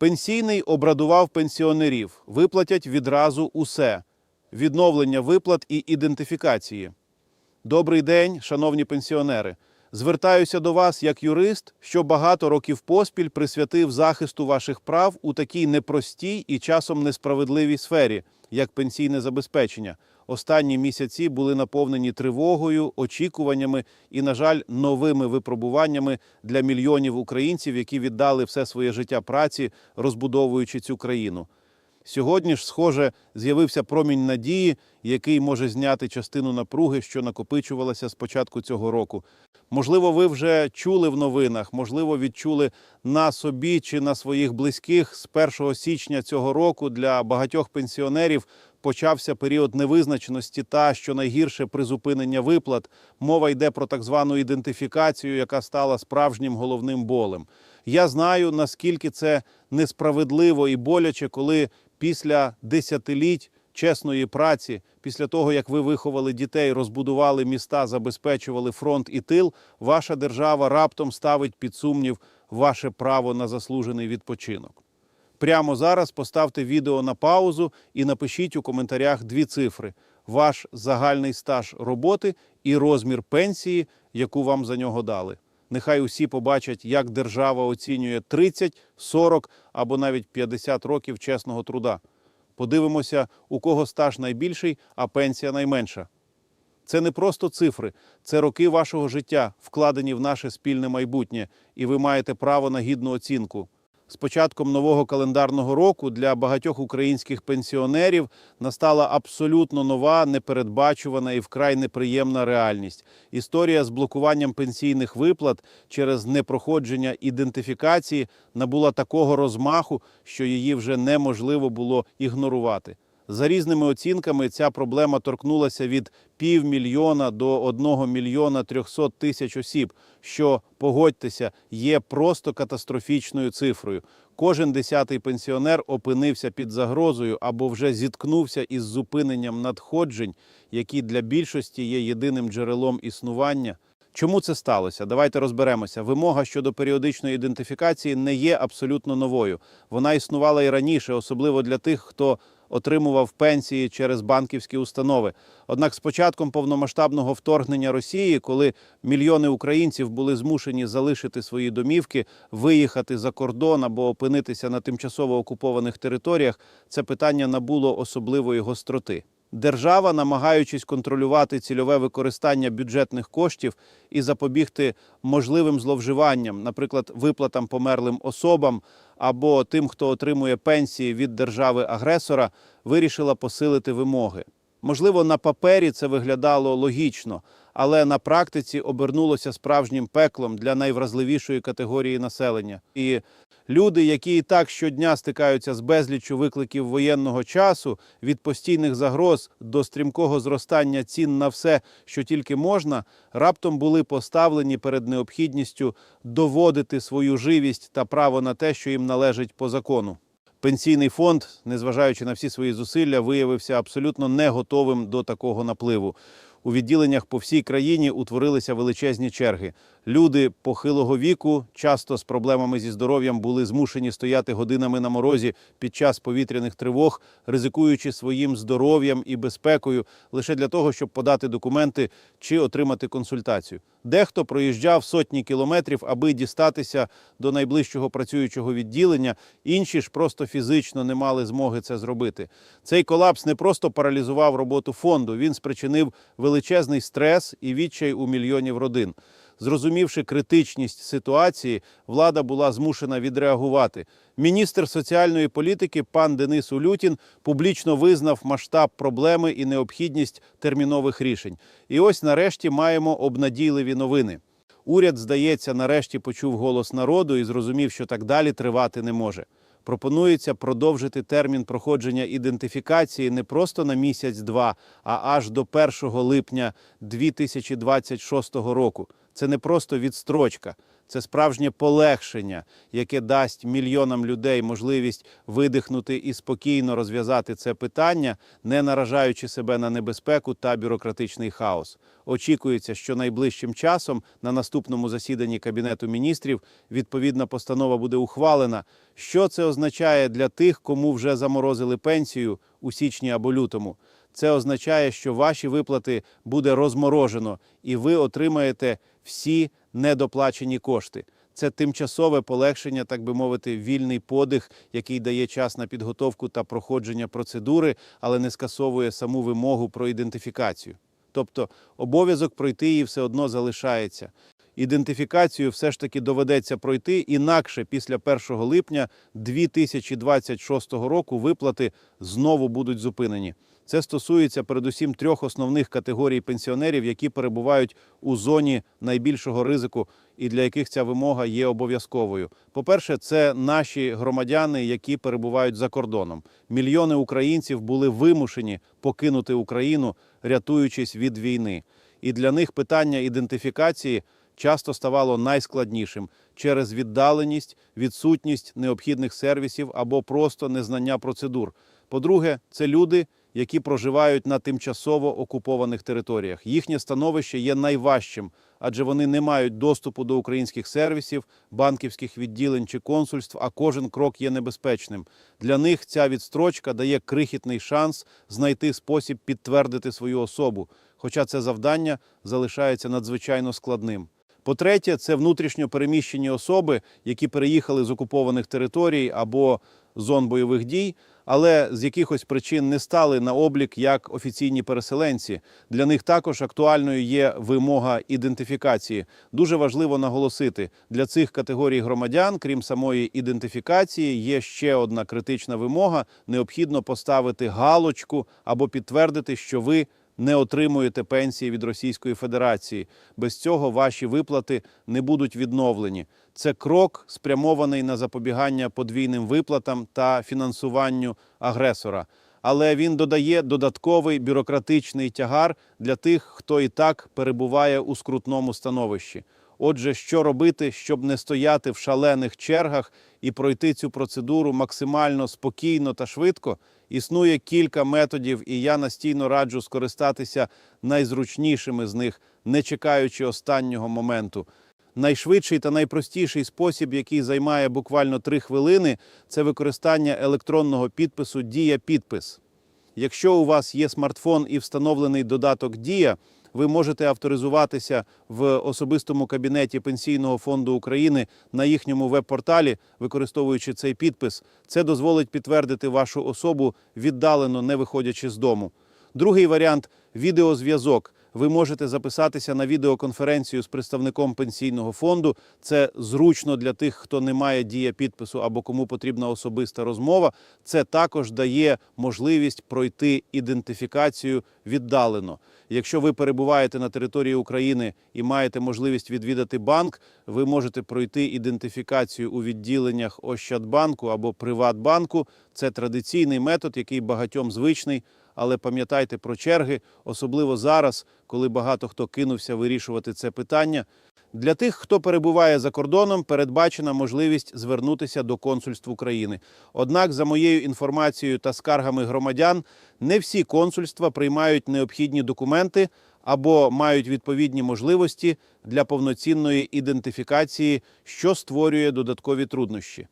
Пенсійний обрадував пенсіонерів. Виплатять відразу усе: відновлення виплат і ідентифікації. Добрий день, шановні пенсіонери. Звертаюся до вас як юрист, що багато років поспіль присвятив захисту ваших прав у такій непростій і часом несправедливій сфері, як пенсійне забезпечення. Останні місяці були наповнені тривогою, очікуваннями і, на жаль, новими випробуваннями для мільйонів українців, які віддали все своє життя праці, розбудовуючи цю країну. Сьогодні ж, схоже, з'явився промінь надії, який може зняти частину напруги, що накопичувалася з початку цього року. Можливо, ви вже чули в новинах, можливо, відчули на собі чи на своїх близьких з 1 січня цього року для багатьох пенсіонерів почався період невизначеності та що найгірше призупинення виплат. Мова йде про так звану ідентифікацію, яка стала справжнім головним болем. Я знаю наскільки це несправедливо і боляче, коли після десятиліть чесної праці, після того як ви виховали дітей, розбудували міста, забезпечували фронт і тил, ваша держава раптом ставить під сумнів ваше право на заслужений відпочинок. Прямо зараз поставте відео на паузу і напишіть у коментарях дві цифри: ваш загальний стаж роботи і розмір пенсії, яку вам за нього дали. Нехай усі побачать, як держава оцінює 30, 40 або навіть 50 років чесного труда. Подивимося, у кого стаж найбільший, а пенсія найменша. Це не просто цифри, це роки вашого життя, вкладені в наше спільне майбутнє, і ви маєте право на гідну оцінку. З початком нового календарного року для багатьох українських пенсіонерів настала абсолютно нова, непередбачувана і вкрай неприємна реальність. Історія з блокуванням пенсійних виплат через непроходження ідентифікації набула такого розмаху, що її вже неможливо було ігнорувати. За різними оцінками, ця проблема торкнулася від півмільйона до одного мільйона трьохсот тисяч осіб, що, погодьтеся, є просто катастрофічною цифрою. Кожен десятий пенсіонер опинився під загрозою або вже зіткнувся із зупиненням надходжень, які для більшості є єдиним джерелом існування. Чому це сталося? Давайте розберемося. Вимога щодо періодичної ідентифікації не є абсолютно новою. Вона існувала і раніше, особливо для тих, хто отримував пенсії через банківські установи. Однак, з початком повномасштабного вторгнення Росії, коли мільйони українців були змушені залишити свої домівки, виїхати за кордон або опинитися на тимчасово окупованих територіях, це питання набуло особливої гостроти. Держава, намагаючись контролювати цільове використання бюджетних коштів і запобігти можливим зловживанням, наприклад, виплатам померлим особам або тим, хто отримує пенсії від держави-агресора, вирішила посилити вимоги. Можливо, на папері це виглядало логічно, але на практиці обернулося справжнім пеклом для найвразливішої категорії населення. І люди, які і так щодня стикаються з безліччю викликів воєнного часу, від постійних загроз до стрімкого зростання цін на все, що тільки можна, раптом були поставлені перед необхідністю доводити свою живість та право на те, що їм належить по закону. Пенсійний фонд, незважаючи на всі свої зусилля, виявився абсолютно не готовим до такого напливу. У відділеннях по всій країні утворилися величезні черги. Люди похилого віку, часто з проблемами зі здоров'ям, були змушені стояти годинами на морозі під час повітряних тривог, ризикуючи своїм здоров'ям і безпекою лише для того, щоб подати документи чи отримати консультацію. Дехто проїжджав сотні кілометрів, аби дістатися до найближчого працюючого відділення. Інші ж просто фізично не мали змоги це зробити. Цей колапс не просто паралізував роботу фонду, він спричинив величезний стрес і відчай у мільйонів родин. Зрозумівши критичність ситуації, влада була змушена відреагувати. Міністр соціальної політики пан Денис Улютін публічно визнав масштаб проблеми і необхідність термінових рішень. І ось нарешті маємо обнадійливі новини. Уряд, здається, нарешті почув голос народу і зрозумів, що так далі тривати не може. Пропонується продовжити термін проходження ідентифікації не просто на місяць-два, а аж до 1 липня 2026 року. Це не просто відстрочка, Це справжнє полегшення, яке дасть мільйонам людей можливість видихнути і спокійно розв'язати це питання, не наражаючи себе на небезпеку та бюрократичний хаос. Очікується, що найближчим часом на наступному засіданні Кабінету міністрів відповідна постанова буде ухвалена. Що це означає для тих, кому вже заморозили пенсію у січні або лютому? Це означає, що ваші виплати буде розморожено, і ви отримаєте всі недоплачені кошти. Це тимчасове полегшення, так би мовити, вільний подих, який дає час на підготовку та проходження процедури, але не скасовує саму вимогу про ідентифікацію. Тобто обов'язок пройти її все одно залишається. Ідентифікацію все ж таки доведеться пройти, інакше після 1 липня 2026 року виплати знову будуть зупинені. Це стосується передусім трьох основних категорій пенсіонерів, які перебувають у зоні найбільшого ризику і для яких ця вимога є обов'язковою. По-перше, це наші громадяни, які перебувають за кордоном. Мільйони українців були вимушені покинути Україну, рятуючись від війни. І для них питання ідентифікації часто ставало найскладнішим через віддаленість, відсутність необхідних сервісів або просто незнання процедур. По-друге, це люди, які проживають на тимчасово окупованих територіях. Їхнє становище є найважчим, адже вони не мають доступу до українських сервісів, банківських відділень чи консульств, а кожен крок є небезпечним. Для них ця відстрочка дає крихітний шанс знайти спосіб підтвердити свою особу, хоча це завдання залишається надзвичайно складним. По-третє, це внутрішньо переміщені особи, які переїхали з окупованих територій або зон бойових дій, але з якихось причин не стали на облік як офіційні переселенці. Для них також актуальною є вимога ідентифікації. Дуже важливо наголосити для цих категорій громадян, крім самої ідентифікації, є ще одна критична вимога: необхідно поставити галочку або підтвердити, що ви не отримуєте пенсії від Російської Федерації. Без цього ваші виплати не будуть відновлені. Це крок спрямований на запобігання подвійним виплатам та фінансуванню агресора. Але він додає додатковий бюрократичний тягар для тих, хто і так перебуває у скрутному становищі. Отже, що робити, щоб не стояти в шалених чергах і пройти цю процедуру максимально спокійно та швидко? Існує кілька методів, і я настійно раджу скористатися найзручнішими з них, не чекаючи останнього моменту. Найшвидший та найпростіший спосіб, який займає буквально три хвилини, це використання електронного підпису Дія підпис. Якщо у вас є смартфон і встановлений додаток Дія, ви можете авторизуватися в особистому кабінеті Пенсійного фонду України на їхньому веб-порталі, використовуючи цей підпис. Це дозволить підтвердити вашу особу віддалено, не виходячи з дому. Другий варіант відеозв'язок. Ви можете записатися на відеоконференцію з представником пенсійного фонду. Це зручно для тих, хто не має дія підпису або кому потрібна особиста розмова. Це також дає можливість пройти ідентифікацію віддалено. Якщо ви перебуваєте на території України і маєте можливість відвідати банк, ви можете пройти ідентифікацію у відділеннях Ощадбанку або Приватбанку. Це традиційний метод, який багатьом звичний. Але пам'ятайте про черги, особливо зараз, коли багато хто кинувся вирішувати це питання. Для тих, хто перебуває за кордоном, передбачена можливість звернутися до консульств України. Однак, за моєю інформацією та скаргами громадян, не всі консульства приймають необхідні документи або мають відповідні можливості для повноцінної ідентифікації, що створює додаткові труднощі.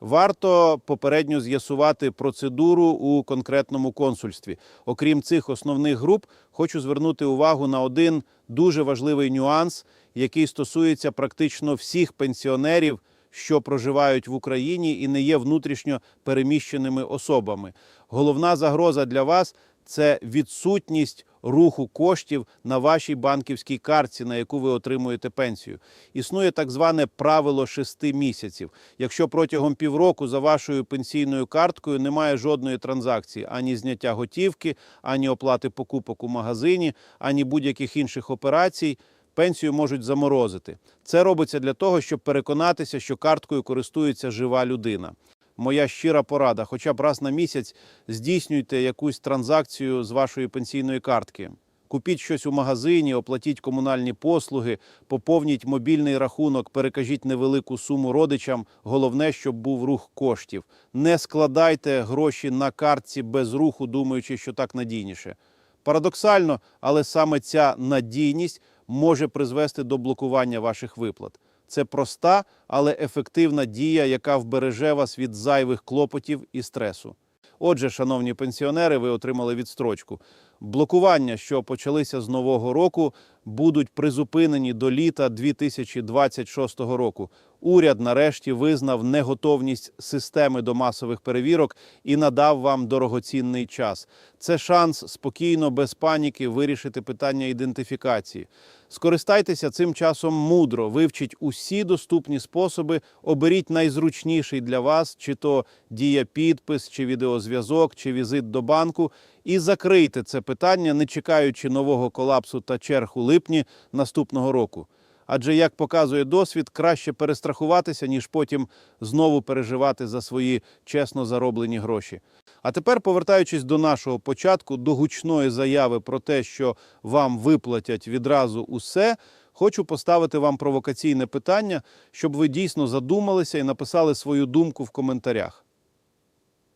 Варто попередньо з'ясувати процедуру у конкретному консульстві. Окрім цих основних груп, хочу звернути увагу на один дуже важливий нюанс, який стосується практично всіх пенсіонерів, що проживають в Україні і не є внутрішньо переміщеними особами. Головна загроза для вас це відсутність руху коштів на вашій банківській картці, на яку ви отримуєте пенсію. Існує так зване правило шести місяців. Якщо протягом півроку за вашою пенсійною карткою немає жодної транзакції, ані зняття готівки, ані оплати покупок у магазині, ані будь-яких інших операцій. Пенсію можуть заморозити. Це робиться для того, щоб переконатися, що карткою користується жива людина. Моя щира порада, хоча б раз на місяць здійснюйте якусь транзакцію з вашої пенсійної картки. Купіть щось у магазині, оплатіть комунальні послуги, поповніть мобільний рахунок, перекажіть невелику суму родичам. Головне, щоб був рух коштів. Не складайте гроші на картці без руху, думаючи, що так надійніше. Парадоксально, але саме ця надійність може призвести до блокування ваших виплат. Це проста, але ефективна дія, яка вбереже вас від зайвих клопотів і стресу. Отже, шановні пенсіонери, ви отримали відстрочку. Блокування, що почалися з нового року, будуть призупинені до літа 2026 року. Уряд нарешті визнав неготовність системи до масових перевірок і надав вам дорогоцінний час. Це шанс спокійно, без паніки вирішити питання ідентифікації. Скористайтеся цим часом мудро, вивчіть усі доступні способи, оберіть найзручніший для вас, чи то дія підпис, чи відеозв'язок, чи візит до банку, і закрийте це питання, не чекаючи нового колапсу та черг у липні наступного року. Адже, як показує досвід, краще перестрахуватися, ніж потім знову переживати за свої чесно зароблені гроші. А тепер, повертаючись до нашого початку, до гучної заяви про те, що вам виплатять відразу усе, хочу поставити вам провокаційне питання, щоб ви дійсно задумалися і написали свою думку в коментарях.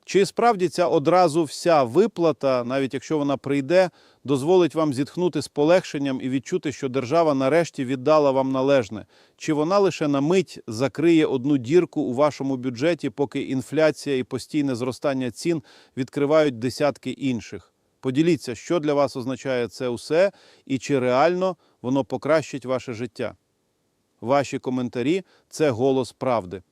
Чи справді ця одразу вся виплата, навіть якщо вона прийде, дозволить вам зітхнути з полегшенням і відчути, що держава нарешті віддала вам належне? Чи вона лише на мить закриє одну дірку у вашому бюджеті, поки інфляція і постійне зростання цін відкривають десятки інших? Поділіться, що для вас означає це усе, і чи реально воно покращить ваше життя. Ваші коментарі це голос правди.